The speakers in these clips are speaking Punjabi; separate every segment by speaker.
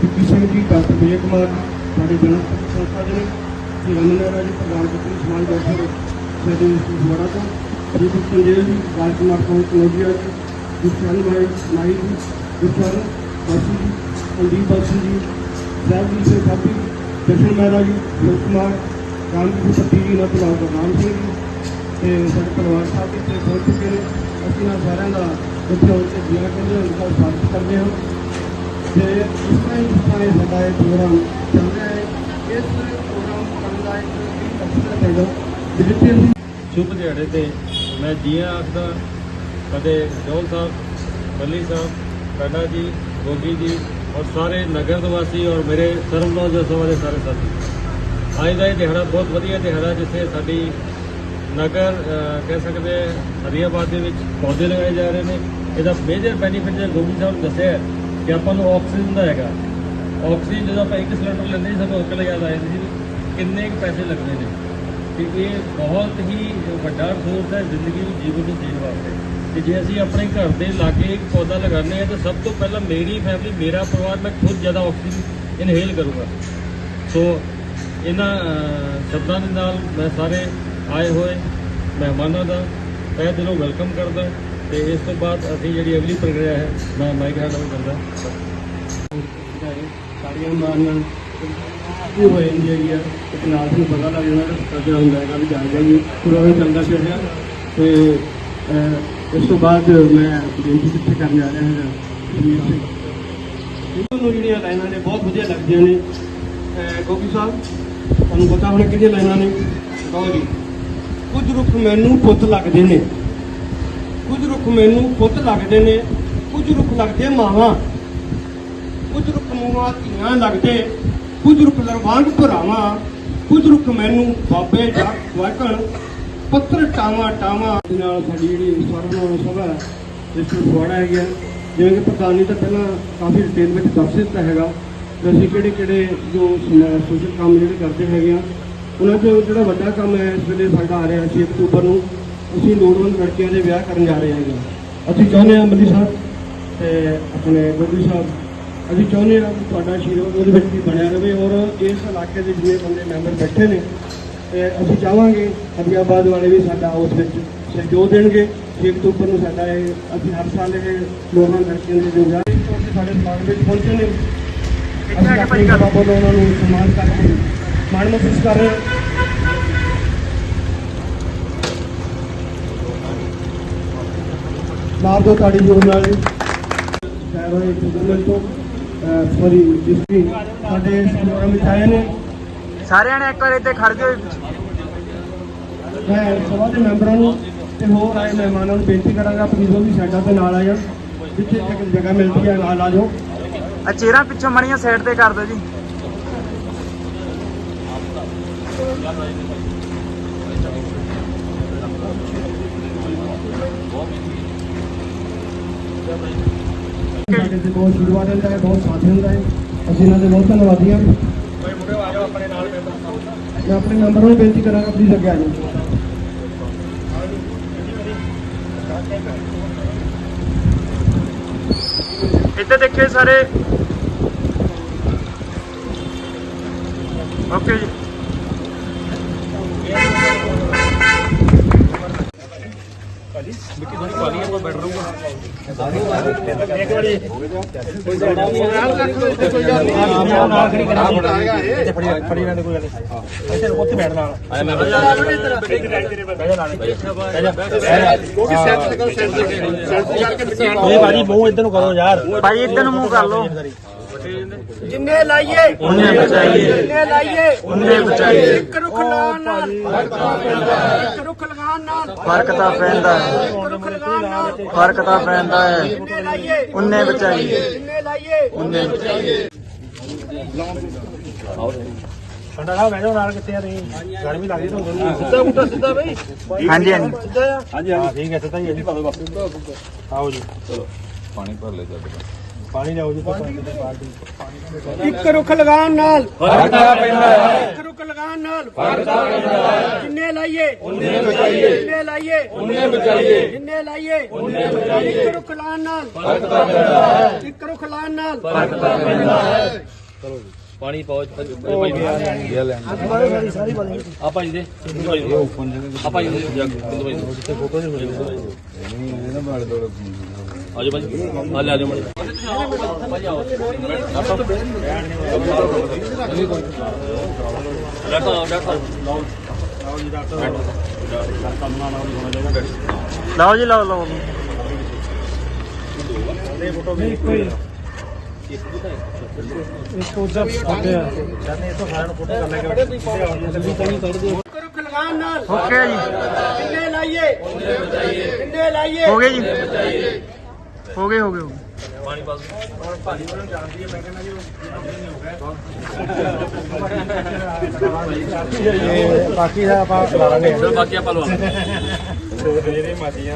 Speaker 1: ਟਿੱਕੀ ਸਿੰਘ ਜੀ ਡਾਕਟਰ ਵਿਜੇ ਕੁਮਾਰ ਜੀ ਸਾਡੇ ਜਨਮ ਸੰਸਥਾ ਦੇ ਨੇ ਸ਼੍ਰੀ ਰਮਨ ਮਹਿਰਾ ਜੀ ਪ੍ਰਧਾਨ ਮੰਤਰੀ ਸਮਾਜ ਡਾਕਟਰ ਸਾਡੇ ਸੁਖਵਾੜਾ ਤੋਂ ਜੀ ਸੰਜੇ ਜੀ ਰਾਜ ਕੁਮਾਰ ਤੋਂ ਕਨੋਜੀਆ ਜੀ ਗੁਰਚਰਨ ਭਾਈ ਨਾਈ ਜੀ ਗੁਰਚਰਨ ਬਾਸੀ ਜੀ, ਕੁਲਦੀਪ ਬਾਸੀ ਜੀ, ਸਾਹਿਬ ਜੀ ਸੇ ਕਾਪੀ ਜਸ਼ਨ ਮਹਿਰਾ ਜੀ ਲੋਕ ਕੁਮਾਰ, ਰਾਮ ਜੀ ਪੱਤੀ ਜੀ ਨਾਲ ਰਾਮ ਸਿੰਘ ਜੀ, ਤੇ ਸਾਡੇ ਪਰਿਵਾਰ ਸਾਹਿਬ ਇੱਥੇ ਪਹੁੰਚ ਚੁੱਕੇ ਨੇ। ਅਸੀਂ ਨਾਲ ਸਾਰਿਆਂ ਦਾ ਇੱਥੇ ਹੋ ਕੇ ਜੀਆ ਕਹਿੰਦੇ ਉਹਨਾਂ ਦਾ ਸਵਾਗਤ ਕਰਦੇ ਹਾਂ। ਤੇ ਇਸ ਹੀ ਜਿਸ ਇਹ ਸਾਡਾ ਇਹ ਪ੍ਰੋਗਰਾਮ ਚੱਲ ਰਿਹਾ ਹੈ ਇਸ ਪ੍ਰੋਗਰਾਮ ਕਰਨ ਦਾ ਇੱਕ ਵੀ ਮਕਸਦ ਹੈਗਾ ਵੀ
Speaker 2: ਸ਼ੁਭ ਦਿਹਾੜੇ ਤੇ ਮੈਂ ਜੀਆਂ ਆਖਦਾ ਅਤੇ ਜੋਲ ਸਾਹਿਬ ਬੱਲੀ ਸਾਹਿਬ ਕਾਡਾ ਜੀ ਗੋਗੀ ਜੀ ਔਰ ਸਾਰੇ ਨਗਰ ਨਿਵਾਸੀ ਔਰ ਮੇਰੇ ਸਰਵਨੋਜ ਜਸਵਾ ਦੇ ਸਾਰੇ ਸਾਥੀ। ਅੱਜ ਦਾ ਇਹ ਦਿਹਾੜਾ ਬਹੁਤ ਵਧੀਆ ਦਿਹਾੜਾ ਜਿੱਥੇ ਸਾਡੀ ਨਗਰ ਕਹਿ ਸਕਦੇ ਹਾਂ, ਹਰੀਆਬਾਦ ਦੇ ਵਿੱਚ ਪੌਦੇ ਲਗਾਏ ਜਾ ਰਹੇ ਨੇ। ਇਹਦਾ ਮੇਜਰ ਬੈਨੀਫਿਟ ਜੇ ਗੋਗੀ ਸਾਹਿਬ ਨੇ ਦੱਸਿਆ ਕਿ ਆਪਾਂ ਨੂੰ ਆਕਸੀਜਨ ਦਾ ਹੈਗਾ। ਆਕਸੀਜਨ ਜਦੋਂ ਆਪਾਂ ਇੱਕ ਸਿਲੰਡਰ ਲੈਂਦੇ ਸੀ, ਸਾਨੂੰ ਅਕਲ ਯਾਦ ਆ ਜਾਂਦੀ ਸੀ, ਕਿੰਨੇ ਕੁ ਪੈਸੇ ਲੱਗਦੇ ਨੇ। ਕਿ ਇਹ ਬਹੁਤ ਹੀ ਵੱਡਾ ਰਿਸੋਰਸ ਹੈ ਜ਼ਿੰਦਗੀ ਨੂੰ ਜੀਵਨ ਨੂੰ ਜੀਣ ਵਾਸਤੇ। ਤੇ ਜੇ ਅਸੀਂ ਆਪਣੇ ਘਰ ਦੇ ਲਾਗੇ ਇੱਕ ਪੌਦਾ ਲਗਾਉਂਦੇ ਹਾਂ, ਤਾਂ ਸਭ ਤੋਂ ਪਹਿਲਾਂ ਮੇਰੀ ਫੈਮਿਲੀ ਮੇਰਾ ਪਰਿਵਾਰ, ਮੈਂ ਖੁਦ ਜ਼ਿਆਦਾ ਆਕਸੀਜਨ ਇਨਹੇਲ ਕਰੂੰਗਾ। ਸੋ ਇਹਨਾਂ ਸ਼ਬਦਾਂ ਦੇ ਨਾਲ ਮੈਂ ਸਾਰੇ ਆਏ ਹੋਏ ਮਹਿਮਾਨਾਂ ਦਾ ਤਹਿ ਦਿਲੋਂ ਵੈਲਕਮ ਕਰਦਾ। ਤੇ ਇਸ ਤੋਂ ਬਾਅਦ ਅਸੀਂ ਜਿਹੜੀ ਅਗਲੀ ਪ੍ਰਕਿਰਿਆ ਹੈ ਮੈਂ ਮਾਈਕ ਹੈਂਡ ਓਵਰ ਕਰਦਾ।
Speaker 1: ਸਾੜੀਆਂ ਮਾਰਨ ਉਹ ਹੋ ਜਾਂਦੀ ਹੈਗੀ ਆ ਇੱਕ ਨਾਲ ਤੁਹਾਨੂੰ ਪਤਾ ਲੱਗ ਜਾਂਦਾ ਕਦੇ ਹੁੰਦਾ ਹੈਗਾ ਵੀ ਜਾ ਜਾਈਏ ਪੂਰਾ ਵੀ ਚੱਲਦਾ ਪਿਆ ਹੈ ਤੇ ਇਸ ਤੋਂ ਬਾਅਦ ਮੈਂ ਬੇਨਤੀ ਕਿੱਥੇ ਕਰਨ ਜਾ ਰਿਹਾ ਹੈਗਾ। ਸੁਨੀਲ ਇਹਨਾਂ ਨੂੰ ਜਿਹੜੀਆਂ ਲਾਈਨਾਂ ਨੇ ਬਹੁਤ ਵਧੀਆ ਲੱਗਦੀਆਂ ਨੇ। ਅਹ, ਗੋਗੀ ਸਾਹਿਬ ਤੁਹਾਨੂੰ ਪਤਾ ਹੋਣਾ ਕਿਹੜੀਆਂ ਲਾਈਨਾਂ ਨੇ? ਕਹੋ ਜੀ। ਕੁਝ ਰੁੱਖ ਮੈਨੂੰ ਪੁੱਤ ਲੱਗਦੇ ਨੇ। ਕੁਝ ਰੁੱਖ ਮੈਨੂੰ ਪੁੱਤ ਲੱਗਦੇ ਨੇ ਕੁਝ ਰੁੱਖ ਲੱਗਦੇ ਮਾਵਾਂ। ਕੁਝ ਰੁੱਖ ਮੂੰਹਾਂ ਧੀਆਂ ਲੱਗਦੇ ਕੁਝ ਰੁੱਖ ਲਰਵਾਂਗ ਭਰਾਵਾਂ ਕੁਝ ਰੁੱਖ ਮੈਨੂੰ ਬਾਬੇ ਜਾ ਵਾਕਣ ਪੱਤਰ ਟਾਵਾ ਟਾਵਾ। ਦੇ ਨਾਲ ਸਾਡੀ ਜਿਹੜੀ ਸਰਵਨੋਂ ਸਭਾ ਹੈ, ਇਸ ਨੂੰ ਫੁਆੜਾ ਹੈਗਾ। ਜਿਵੇਂ ਕਿ ਪ੍ਰਧਾਨੀ ਤਾਂ ਪਹਿਲਾਂ ਕਾਫੀ ਡਿਟੇਲ ਵਿੱਚ ਦੱਸ ਦਿੱਤਾ ਹੈਗਾ ਕਿ ਅਸੀਂ ਕਿਹੜੇ ਕਿਹੜੇ ਜੋ ਸੋਸ਼ਲ ਕੰਮ ਜਿਹੜੇ ਕਰਦੇ ਹੈਗੇ ਆ ਉਹਨਾਂ 'ਚੋਂ ਜਿਹੜਾ ਵੱਡਾ ਕੰਮ ਹੈ ਇਸ ਵੇਲੇ ਸਾਡਾ ਆ ਰਿਹਾ 6 ਅਕਤੂਬਰ ਨੂੰ। ਅਸੀਂ ਲੋੜਵੰਦ ਲੜਕੀਆਂ ਦੇ ਵਿਆਹ ਕਰਨ ਜਾ ਰਹੇ ਹਾਂ ਅਸੀਂ ਚਾਹੁੰਦੇ ਹਾਂ ਮੱਲੀ ਸਾਹਿਬ ਤੇ ਆਪਣੇ ਗੋਗੀ ਸਾਹਿਬ, ਅਸੀਂ ਚਾਹੁੰਦੇ ਹਾਂ ਕਿ ਤੁਹਾਡਾ ਆਸ਼ੀਰਵਾਦ ਉਹਦੇ ਵਿੱਚ ਵੀ ਬਣਿਆ ਰਹੇ ਔਰ ਇਸ ਇਲਾਕੇ ਦੇ ਜਿੰਨੇ ਬੰਦੇ ਮੈਂਬਰ ਬੈਠੇ ਨੇ, ਤੇ ਅਸੀਂ ਚਾਹਾਂਗੇ ਹਰੀਆਬਾਦ ਵਾਲੇ ਵੀ ਸਾਡਾ ਉਸ ਵਿੱਚ ਸਹਿਯੋਗ ਦੇਣਗੇ। 6 ਅਕਤੂਬਰ ਨੂੰ ਸਾਡਾ ਇਹ, ਅਸੀਂ ਹਰ ਸਾਲ ਇਹ ਲੋਕਾਂ ਲੜਕੀਆਂ ਦੇ ਜੋ ਵਿਆਹ ਇਸ ਸਾਡੇ ਸਮਾਜ ਵਿੱਚ ਪਹੁੰਚੇ ਨੇ, ਅਸੀਂ ਆਪਣੀ ਸਭਾ ਉਹਨਾਂ ਨੂੰ ਸਨਮਾਨ ਕਰਕੇ ਮਾਣ ਮਹਿਸੂਸ ਕਰ ਰਹੇ ਹਾਂ। ਮਾਰ ਦੋ ਤਾੜੀ ਜੋਰ ਨਾਲ ਸ਼ਹਿਰ ਹੋਏ ਗਵਰਨਮੈਂਟ ਤੋਂ ਸੌਰੀ ਜਿਸੀ ਸਾਡੇ ਪ੍ਰੋਗਰਾਮ ਵਿੱਚ ਆਏ ਨੇ।
Speaker 3: ਸਾਰਿਆਂ ਨੇ ਇੱਕ ਵਾਰ ਇੱਥੇ ਖੜ ਜਾਓ
Speaker 1: ਮੈਂ ਸਭਾ ਦੇ ਮੈਂਬਰਾਂ ਨੂੰ ਤੇ ਹੋਰ ਆਏ ਮਹਿਮਾਨਾਂ ਨੂੰ ਬੇਨਤੀ ਕਰਾਂਗਾ ਪਲੀਜ਼ ਉਹ ਵੀ ਸਾਡਾ ਤੇ ਨਾਲ ਆ ਜਾਣ ਜਿੱਥੇ ਇੱਕ ਜਗ੍ਹਾ ਮਿਲਦੀ ਹੈ ਨਾਲ ਆ ਜਾਓ।
Speaker 3: ਆ ਚੇਅਰਾਂ ਪਿੱਛੋਂ ਮੜੀਆਂ ਸਾਈਡ ਤੇ ਕਰ ਦਿਓ ਜੀ।
Speaker 1: ਸਾਡੇ ਤੇ ਬਹੁਤ ਸ਼ੁਰੂਆਤ ਹੁੰਦਾ ਹੈ ਬਹੁਤ ਸਾਥ ਹੁੰਦਾ ਹੈ ਅਸੀਂ ਇਹਨਾਂ ਦੇ ਬਹੁਤ ਧੰਨਵਾਦੀ ਹਾਂ ਮੈਂ ਆਪਣੇ ਮੈਂਬਰਾਂ ਨੂੰ ਬੇਨਤੀ ਕਰਾਂਗਾ ਪਲੀਜ਼ ਅੱਗੇ ਆ ਜਾਓ
Speaker 3: ਇੱਥੇ ਦੇਖੇ ਸਾਰੇ। ਓਕੇ ਜੀ। ਭਾਈ ਇੱਧਰ ਨੂੰ ਮੂੰਹ ਕਰ ਲਓ।
Speaker 4: ਜਿੰਨੇ ਲਾਈਏ
Speaker 3: ਉਹਨੇ ਬਚਾਈਏ।
Speaker 4: ਜਿੰਨੇ ਲਾਈਏ
Speaker 3: ਉਹਨੇ ਬਚਾਈਏ।
Speaker 4: ਇੱਕ ਰੁੱਖ ਨਾਲ ਇੱਕ ਰੁੱਖ ਲਗਾਉਣ ਨਾਲ
Speaker 3: ਫ਼ਰਕ ਤਾਂ ਪੈਂਦਾ। ਹੈ
Speaker 4: ਇੱਕ ਰੁੱਖ ਲਗਾਉਣ ਨਾਲ
Speaker 3: ਫ਼ਰਕ ਤਾਂ ਪੈਂਦਾ ਹੈ।
Speaker 4: ਜਿੰਨੇ ਲਾਈਏ
Speaker 3: ਉਹਨੇ ਬਚਾਈਏ
Speaker 4: ਜਿੰਨੇ ਲਾਈਏ
Speaker 3: ਉਹਨੇ ਬਚਾਈਏ
Speaker 2: ਠੰਡਾ ਸਾਹਿਬ ਬੈਠੋ ਨਾਲ ਕਿੱਥੇ ਆ ਤੁਸੀਂ? ਗਰਮੀ ਲੱਗਦੀ ਤੁਹਾਨੂੰ।
Speaker 4: ਸਿੱਧਾ ਮੁੱਠਾ ਸਿੱਧਾ ਬਈ।
Speaker 3: ਹਾਂਜੀ ਹਾਂਜੀ।
Speaker 4: ਸਿੱਧਾ ਆ।
Speaker 2: ਹਾਂਜੀ ਹਾਂ ਠੀਕ ਹੈ ਸਿੱਧਾ ਹੀ ਹੈ ਜੀ ਆਓ ਜੀ।
Speaker 4: ਇੱਕ ਰੁੱਖ ਲਗਾਉਣ ਨਾਲ। ਫਰਕਦਾ ਪੈਂਦਾ ਹੈ। ਇੱਕ ਰੁੱਖ ਲਗਾਉਣ ਨਾਲ। ਫਰਕਦਾ ਪੈਂਦਾ ਹੈ। ਜਿੰਨੇ ਲਾਈਏ ਉਹਨੇ ਬਚਾਈਏ। ਜਿੰਨੇ ਲਾਈਏ ਉਹਨੇ ਬਚਾਈਏ। ਜਿੰਨੇ ਲਾਈਏ ਉਹਨੇ ਬਚਾਈਏ। ਇੱਕ ਰੁੱਖ ਲਾਉਣ ਨਾਲ। ਫਰਕਦਾ ਪੈਂਦਾ ਹੈ। ਇੱਕ ਰੁੱਖ ਲਾਉਣ ਨਾਲ।
Speaker 5: ਪਾਣੀ ਪਾਓ ਭਾਈ ਆਪਾਂ ਜੀ। ਦੇ ਆਪਾਂ ਜੀ। ਦੇ ਬਿੰਦੂ ਭਾਈ ਦੇ ਫੋਟੋ ਨਹੀਂ ਹੋਣੀ ਆਜੋ ਭਾਈ ਆ ਲੈ ਆਜੋ ਮੜੀ। ਭਾਈ ਆਓ ਡਾਕਟਰ ਆਓ ਡਾਕਟਰ
Speaker 3: ਲਓ ਜੀ ਲਓ ਲਓ।
Speaker 4: ਇੱਕ ਰੁੱਖ ਲਗਾਉਣ ਨਾਲ
Speaker 3: ਓਕੇ ਜੀ।
Speaker 4: ਜਿੰਨੇ ਲਾਈਏ? ਉਹਨੇ ਬਚਾਈਏ ਜਿੰਨੇ ਲਾਈਏ?
Speaker 3: ਹੋ ਗਏ ਜੀ ਹੋ ਗਏ ਹੋ ਗਏ। ਹੋ ਗਏ।
Speaker 5: ਪਾਣੀ ਪਾ
Speaker 1: ਬਾਕੀ ਦਾ ਆਪਾਂ ਲਾ ਲਾਂਗੇ।
Speaker 5: ਬਾਕੀ ਆਪਾਂ ਲਵਾ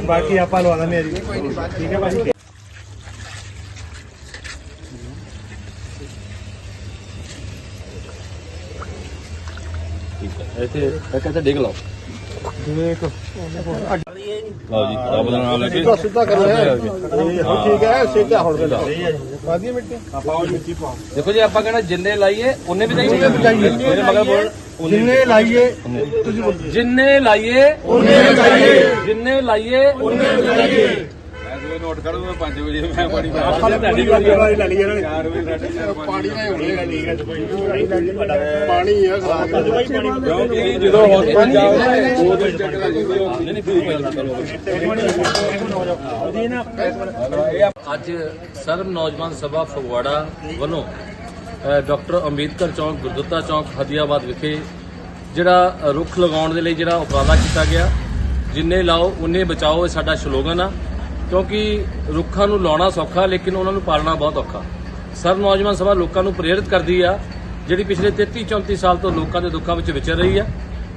Speaker 1: ਬਾਕੀ ਆਪਾਂ ਲਵਾ ਲਾਂਗੇ ਜੀ। ਠੀਕ ਹੈ ਭਾਜੀ।
Speaker 5: ਇੱਥੇ ਇੱਕ ਇੱਥੇ ਡਿੱਗ ਲਾਓ।
Speaker 1: ਦੇਖ।
Speaker 5: ਲਓ ਜੀ ਰੱਬ ਦਾ ਨਾਮ ਲੈ ਕੇ।
Speaker 1: ਸਿੱਧਾ ਕਰੋ ਠੀਕ ਹੈ ਸਿੱਧਾ ਹੁਣ ਦੇ ਵਾਦੀ ਮਿੱਟੀ? ਆਪਾਂ ਉਹ ਮਿੱਟੀ ਪਾਓ।
Speaker 5: ਦੇਖੋ ਜੀ ਆਪਾਂ ਕਹਿੰਦਾ ਜਿੰਨੇ ਲਾਈਏ ਉਹਨੇ ਵੀ ਚਾਹੀਏ ਮੇਰੇ ਮਗਰ ਬੋਲ
Speaker 1: ਜਿੰਨੇ ਲਾਈਏ
Speaker 5: ਜਿੰਨੇ ਲਾਈਏ ਉਹਨੇ ਬਚਾਈਏ ਜਿੰਨੇ ਲਾਈਏ ਉਹਨੇ ਬਚਾਈਏ
Speaker 2: ਨੋਟ ਕਰ ਮੈਂ 5 ਵਜੇ ਮੈਂ ਪਾਣੀ
Speaker 5: ਆਪਾਂ ਨੇ ਤੁਹਾਡੀ ਵਾਰੀ ਆ।
Speaker 1: ਲੈ ਲਈ ਇਹਨਾਂ ਨੇ। ਪਾਣੀ ਦਾ ਹੋਣੇ ਲੈ ਲਈ ਪਾਣੀ ਆ
Speaker 2: ਕਿਉਂਕਿ ਜਦੋਂ ਹਸਪਤਾਲ ਜਾਓ ਉਹ ਦਿਨ ਚੱਕ
Speaker 5: ਨਹੀਂ ਨਹੀਂ ਫਿਰ ਪਹਿਲਾਂ ਚਲੋ ਅੱਜ ਸਰਬ ਨੌਜਵਾਨ ਸਭਾ ਫਗਵਾੜਾ ਵੱਲੋਂ ਡਾਕਟਰ ਅੰਬੇਦਕਰ ਚੌਂਕ ਗੁਰਦੁੱਤਾ ਚੌਂਕ ਹਦੀਆਬਾਦ ਵਿਖੇ ਜਿਹੜਾ ਰੁੱਖ ਲਗਾਉਣ ਦੇ ਲਈ ਜਿਹੜਾ ਉਪਰਾਲਾ ਕੀਤਾ ਗਿਆ ਜਿੰਨੇ ਲਾਓ ਉਨੇ ਬਚਾਓ ਇਹ ਸਾਡਾ ਸ਼ਲੋਗਨ ਆ। ਕਿਉਂਕਿ ਰੁੱਖਾਂ ਨੂੰ ਲਾਉਣਾ ਸੌਖਾ ਲੇਕਿਨ ਉਹਨਾਂ ਨੂੰ ਪਾਲਣਾ ਬਹੁਤ ਔਖਾ। ਸਰਬ ਨੌਜਵਾਨ ਸਭਾ ਲੋਕਾਂ ਨੂੰ ਪ੍ਰੇਰਿਤ ਕਰਦੀ ਆ ਜਿਹੜੀ ਪਿਛਲੇ 33 34 ਸਾਲ ਤੋਂ ਲੋਕਾਂ ਦੇ ਦੁੱਖਾਂ ਵਿੱਚ ਵਿਚਰ ਰਹੀ ਆ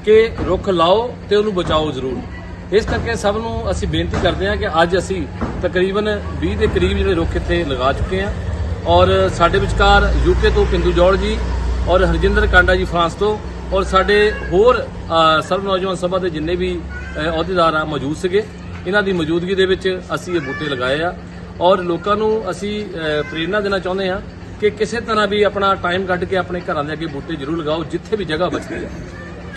Speaker 5: ਕਿ ਰੁੱਖ ਲਾਓ ਤੇ ਉਹਨੂੰ ਬਚਾਓ ਜ਼ਰੂਰ। ਇਸ ਕਰਕੇ ਸਭ ਨੂੰ ਅਸੀਂ ਬੇਨਤੀ ਕਰਦੇ ਹਾਂ ਕਿ ਅੱਜ ਅਸੀਂ ਤਕਰੀਬਨ 20 ਦੇ ਕਰੀਬ ਜਿਹੜੇ ਰੁੱਖ ਇੱਥੇ ਲਗਾ ਚੁੱਕੇ ਹਾਂ ਔਰ ਸਾਡੇ ਵਿਚਕਾਰ ਯੂਕੇ ਤੋਂ ਪਿੰਦੂ ਜੋੜ ਜੀ ਔਰ ਹਰਜਿੰਦਰ ਕਾਂਡਾ ਜੀ ਫਰਾਂਸ ਤੋਂ ਔਰ ਸਾਡੇ ਹੋਰ ਅ, ਸਰਬ ਨੌਜਵਾਨ ਸਭਾ ਦੇ ਜਿੰਨੇ ਵੀ ਅਹੁਦੇਦਾਰ ਆ ਮੌਜੂਦ ਸੀਗੇ। ਇਹਨਾਂ ਦੀ ਮੌਜੂਦਗੀ ਦੇ ਵਿੱਚ ਅਸੀਂ ਇਹ ਬੂਟੇ ਲਗਾਏ ਆ ਔਰ ਲੋਕਾਂ ਨੂੰ ਅਸੀਂ ਅ, ਪ੍ਰੇਰਣਾ ਦੇਣਾ ਚਾਹੁੰਦੇ ਹਾਂ ਕਿ ਕਿਸੇ ਤਰ੍ਹਾਂ ਵੀ ਆਪਣਾ ਟਾਈਮ ਕੱਢ ਕੇ ਆਪਣੇ ਘਰਾਂ ਦੇ ਅੱਗੇ ਬੂਟੇ ਜ਼ਰੂਰ ਲਗਾਓ ਜਿੱਥੇ ਵੀ ਜਗ੍ਹਾ ਬਚਦੀ ਹੈ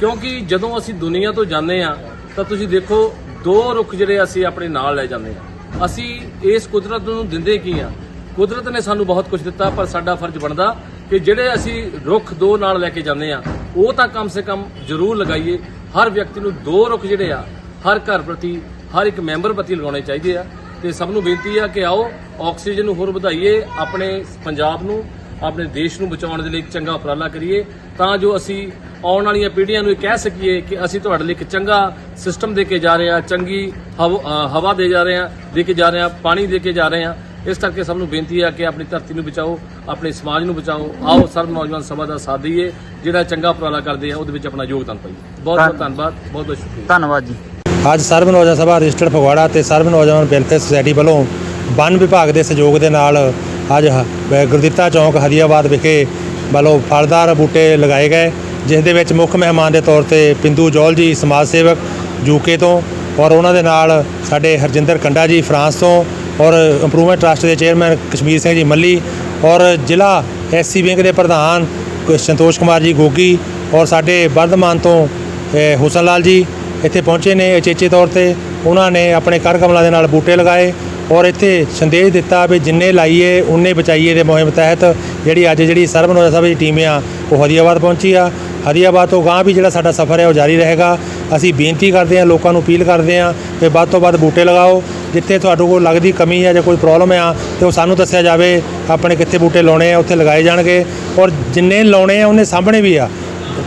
Speaker 5: ਕਿਉਂਕਿ ਜਦੋਂ ਅਸੀਂ ਦੁਨੀਆ ਤੋਂ ਜਾਂਦੇ ਆ ਤਾਂ ਤੁਸੀਂ ਦੇਖੋ ਦੋ ਰੁੱਖ ਜਿਹੜੇ ਅਸੀਂ ਆਪਣੇ ਨਾਲ ਲੈ ਜਾਂਦੇ ਆ ਅਸੀਂ ਇਸ ਕੁਦਰਤ ਨੂੰ ਦਿੰਦੇ ਕੀ ਆ ਕੁਦਰਤ ਨੇ ਸਾਨੂੰ ਬਹੁਤ ਕੁਝ ਦਿੱਤਾ ਪਰ ਸਾਡਾ ਫਰਜ਼ ਬਣਦਾ ਕਿ ਜਿਹੜੇ ਅਸੀਂ ਰੁੱਖ ਦੋ ਨਾਲ ਲੈ ਕੇ ਜਾਂਦੇ ਆ ਉਹ ਤਾਂ ਕਮ ਸੇ ਕਮ ਜ਼ਰੂਰ ਲਗਾਈਏ। ਹਰ ਵਿਅਕਤੀ ਨੂੰ ਦੋ ਰੁੱਖ ਜਿਹੜੇ ਆ ਹਰ ਘਰ ਪ੍ਰਤੀ ਹਰ ਇੱਕ ਮੈਂਬਰ ਪ੍ਰਤੀ ਲਗਾਉਣੇ ਚਾਹੀਦੇ ਆ। ਤੇ ਸਭ ਨੂੰ ਬੇਨਤੀ ਆ ਕਿ ਆਓ ਆਕਸੀਜਨ ਨੂੰ ਹੋਰ ਵਧਾਈਏ ਆਪਣੇ ਪੰਜਾਬ ਨੂੰ ਆਪਣੇ ਦੇਸ਼ ਨੂੰ ਬਚਾਉਣ ਦੇ ਲਈ ਇੱਕ ਚੰਗਾ ਉਪਰਾਲਾ ਕਰੀਏ ਤਾਂ ਜੋ ਅਸੀਂ ਆਉਣ ਵਾਲੀਆਂ ਪੀੜ੍ਹੀਆਂ ਨੂੰ ਇਹ ਕਹਿ ਸਕੀਏ ਕਿ ਅਸੀਂ ਤੁਹਾਡੇ ਲਈ ਇੱਕ ਚੰਗਾ ਸਿਸਟਮ ਦੇ ਕੇ ਜਾ ਰਹੇ ਹਾਂ ਚੰਗੀ ਹਵ- ਦੇ ਜਾ ਰਹੇ ਹਾਂ ਦੇ ਕੇ ਜਾ ਰਹੇ ਹਾਂ ਪਾਣੀ ਦੇ ਕੇ ਜਾ ਰਹੇ ਹਾਂ ਇਸ ਕਰਕੇ ਸਭ ਨੂੰ ਬੇਨਤੀ ਹੈ ਕਿ ਆਪਣੀ ਧਰਤੀ ਨੂੰ ਬਚਾਓ ਆਪਣੇ ਸਮਾਜ ਨੂੰ ਬਚਾਓ। ਆਓ ਸਰਬ ਨੌਜਵਾਨ ਸਭਾ ਦਾ ਸਾਥ ਦਈਏ ਜਿਹੜਾ ਚੰਗਾ ਉਪਰਾਲਾ ਕਰਦੇ ਆ ਉਹਦੇ ਵਿੱਚ ਆਪਣਾ ਯੋਗਦਾਨ ਪਾਈਏ। ਬਹੁਤ ਬਹੁਤ ਧੰਨਵਾਦ ਬਹੁਤ ਬਹੁਤ ਸ਼ੁਕਰੀਆ।
Speaker 3: ਧੰਨਵਾਦ ਜੀ।
Speaker 6: ਅੱਜ ਸਰਬ ਨੌਜਵਾਨ ਸਭਾ ਰਜਿਸਟਰਡ ਫਗਵਾੜਾ ਤੇ ਸਰਬ ਨੌਜਵਾਨ ਵੈਲਫੇਅਰ ਸੁਸਾਇਟੀ ਵੱਲੋਂ ਵਨ ਵਿਭਾਗ ਦੇ ਸਹਿਯੋਗ ਦੇ ਨਾਲ ਅੱਜ ਹ- ਗੁਰਦਿੱਤਾ ਚੌਂਕ ਹਰੀਆਬਾਦ ਵਿਖੇ ਵੱਲੋਂ ਫਲਦਾਰ ਬੂਟੇ ਲਗਾਏ ਗਏ, ਜਿਸ ਦੇ ਵਿੱਚ ਮੁੱਖ ਮਹਿਮਾਨ ਦੇ ਤੌਰ ਤੇ ਪਿੰਦੂ ਜੌਲ ਜੀ, ਸਮਾਜ ਸੇਵਕ ਯੂਕੇ ਤੋਂ ਔਰ ਉਹਨਾਂ ਦੇ ਨਾਲ ਸਾਡੇ ਹਰਜਿੰਦਰ ਕੰਡਾ ਜੀ, ਫਰਾਂਸ ਤੋਂ ਔਰ ਇੰਪਰੂਵਮੈਂਟ ਟਰਸਟ ਦੇ ਚੇਅਰਮੈਨ ਕਸ਼ਮੀਰ ਸਿੰਘ ਜੀ ਮੱਲੀ ਔਰ ਜ਼ਿਲ੍ਹਾ ਐਸਸੀ ਬੈਂਕ ਦੇ ਪ੍ਰਧਾਨ ਸੰਤੋਸ਼ ਕੁਮਾਰ ਜੀ ਗੋਗੀ ਔਰ ਸਾਡੇ ਵਰਧਮਾਨ ਤੋਂ ਹੁਸਨ ਲਾਲ ਜੀ ਇੱਥੇ ਪਹੁੰਚੇ ਨੇ ਅਚੇਚੇ ਤੌਰ ਤੇ। ਉਹਨਾਂ ਨੇ ਆਪਣੇ ਕਰ ਕਮਲਾਂ ਦੇ ਨਾਲ ਬੂਟੇ ਲਗਾਏ ਔਰ ਇੱਥੇ ਸੰਦੇਸ਼ ਦਿੱਤਾ ਵੀ ਜਿੰਨੇ ਲਾਈਏ, ਉਨੇ ਬਚਾਈਏ ਦੇ ਮੁਹਿੰਮ ਤਹਿਤ ਜਿਹੜੀ ਅੱਜ ਜਿਹੜੀ ਸਰਬ ਨੌਜਵਾਨ ਸਭਾ ਦੀ ਟੀਮ ਆ, ਉਹ ਹਰੀਆਬਾਦ ਪਹੁੰਚੀ ਆ। ਹਰੀਆਬਾਦ ਤੋਂ ਗਾਂ ਵੀ ਜਿਹੜਾ ਸਾਡਾ ਸਫ਼ਰ ਹੈ, ਉਹ ਜਾਰੀ ਰਹੇਗਾ। ਅਸੀਂ ਬੇਨਤੀ ਕਰਦੇ ਹਾਂ, ਲੋਕਾਂ ਨੂੰ ਅਪੀਲ ਕਰਦੇ ਹਾਂ ਕਿ ਵੱਧ ਤੋਂ ਵੱਧ ਬੂਟੇ ਲਗਾਓ। ਜਿੱਥੇ ਤੁਹਾਡੇ ਕੋਲ ਲੱਗਦੀ ਕਮੀ ਹੈ ਜਾਂ ਕੋਈ ਪ੍ਰੋਬਲਮ ਆ, ਤੇ ਉਹ ਸਾਨੂੰ ਦੱਸਿਆ ਜਾਵੇ, ਆਪਣੇ ਕਿੱਥੇ ਬੂਟੇ ਲਾਉਣੇ ਆ, ਉੱਥੇ ਲਗਾਏ ਜਾਣਗੇ। ਔਰ ਜਿੰਨੇ ਲਾਉਣੇ ਆ, ਉਹਨੇ ਸਾਹਮਣੇ ਵੀ ਆ।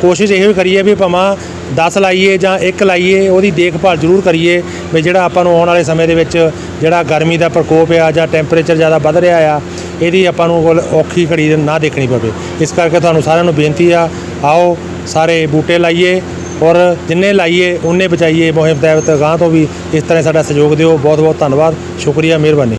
Speaker 6: ਕੋਸ਼ਿਸ਼ ਇਹੋ ਹੀ ਕਰੀਏ ਵੀ ਭਾਵਾਂ 10 ਲਾਈਏ ਜਾਂ ਇੱਕ ਲਾਈਏ, ਉਹਦੀ ਦੇਖਭਾਲ ਜ਼ਰੂਰ ਕਰੀਏ ਵੀ ਜਿਹੜਾ ਆਪਾਂ ਨੂੰ ਆਉਣ ਵਾਲੇ ਸਮੇਂ ਦੇ ਵਿੱਚ ਜਿਹੜਾ ਗਰਮੀ ਦਾ ਪ੍ਰਕੋਪ ਆ ਜਾਂ ਟੈਂਪਰੇਚਰ ਜ਼ਿਆਦਾ ਵੱਧ ਰਿਹਾ ਆ, ਇਹਦੀ ਆਪਾਂ ਨੂੰ ਕੋਲ ਔਖੀ ਘੜੀ ਨਾ ਦੇਖਣੀ ਪਵੇ। ਇਸ ਕਰਕੇ ਤੁਹਾਨੂੰ ਸਾਰਿਆਂ ਨੂੰ ਬੇਨਤੀ ਆ, ਆਓ ਸਾਰੇ ਬੂਟੇ ਲਾਈਏ ਔਰ ਜਿੰਨੇ ਲਾਈਏ ਉਹਨੇ ਬਚਾਈਏ। ਮੁਹਿੰਮ ਤਹਿਤ ਗਾਂ ਤੋਂ ਵੀ ਇਸ ਤਰ੍ਹਾਂ ਸਾਡਾ ਸਹਿਯੋਗ ਦਿਓ। ਬਹੁਤ ਬਹੁਤ ਧੰਨਵਾਦ। ਸ਼ੁਕਰੀਆ, ਮਿਹਰਬਾਨੀ।